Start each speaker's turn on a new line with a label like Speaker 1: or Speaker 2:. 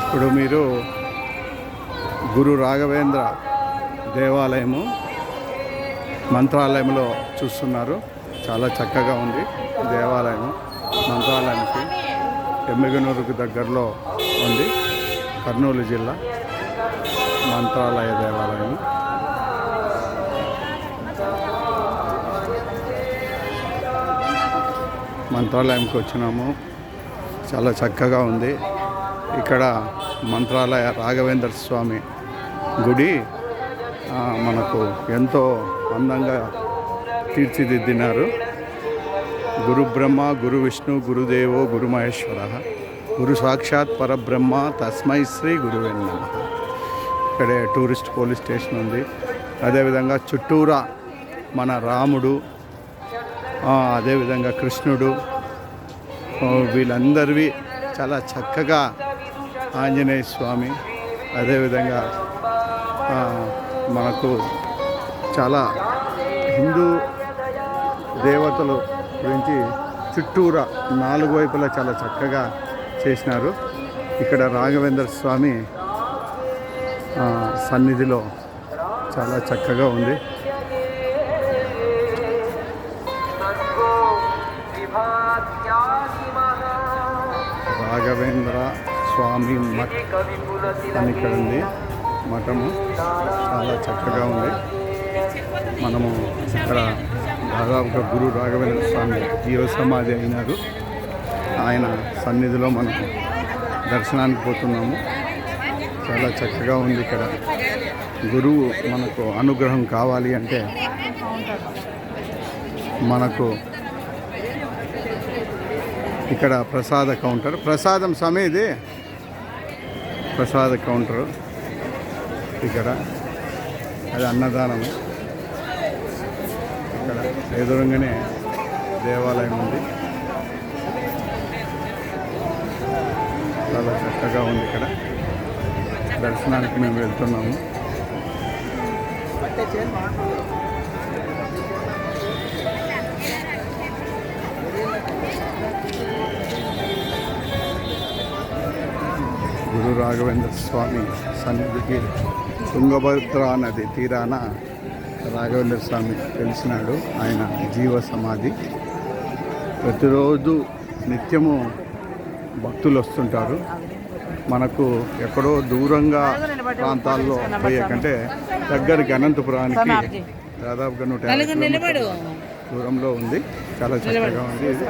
Speaker 1: ఇప్పుడు మీరు గురు రాఘవేంద్ర దేవాలయము మంత్రాలయంలో చూస్తున్నారు. చాలా చక్కగా ఉంది దేవాలయం మంత్రాలయానికి ఎమ్మిగనూరుకు దగ్గరలో ఉంది. కర్నూలు జిల్లా మంత్రాలయ దేవాలయం. మంత్రాలయంకి వచ్చినాము. చాలా చక్కగా ఉంది. ఇక్కడ మంత్రాలయ రాఘవేంద్ర స్వామి గుడి మనకు ఎంతో అందంగా తీర్చిదిద్దినారు. గురు బ్రహ్మ గురు విష్ణు గురుదేవో గురు మహేశ్వర గురు సాక్షాత్ పరబ్రహ్మ తస్మై శ్రీ గురువే నమ. ఇక్కడే టూరిస్ట్ పోలీస్ స్టేషన్ ఉంది. అదేవిధంగా చుట్టూరా మన రాముడు అదేవిధంగా కృష్ణుడు. వీళ్ళందరివి చాలా చక్కగా ఆంజనేయ స్వామి అదేవిధంగా మనకు చాలా హిందూ దేవతలు గురించి చుట్టూరా నాలుగు వైపులా చాలా చక్కగా చేసినారు. ఇక్కడ రాఘవేంద్ర స్వామి సన్నిధిలో చాలా చక్కగా ఉంది. రాఘవేంద్ర స్వామి మఠ్ అని ఇక్కడ ఉంది మఠము చాలా చక్కగా ఉంది. మనము ఇక్కడ దాదాపుగా గురు రాఘవేంద్ర స్వామి జీవ సమాధి అయినారు. ఆయన సన్నిధిలో మనం దర్శనానికి పోతున్నాము. చాలా చక్కగా ఉంది ఇక్కడ. గురువు మనకు అనుగ్రహం కావాలి అంటే మనకు ఇక్కడ ప్రసాద కౌంటర్. ప్రసాదం సమయం ఇది ప్రసాద కౌంటర్ ఇక్కడ. అది అన్నదానం. ఇక్కడ ఎదురుగానే దేవాలయం ఉంది. చాలా చక్కగా ఉంది ఇక్కడ. దర్శనానికి మేము వెళ్తున్నాము. గురు రాఘవేంద్ర స్వామి సన్నిధికి తుంగభద్ర నది తీరాన రాఘవేంద్ర స్వామి తెలిసినాడు. ఆయన జీవ సమాధి. ప్రతిరోజు నిత్యము భక్తులు వస్తుంటారు. మనకు ఎక్కడో దూరంగా ప్రాంతాల్లో పోయే కంటే దగ్గరికి అనంతపురానికి దాదాపుగా నూట దూరంలో ఉంది. చాలా చక్కగా ఉంది. ఇది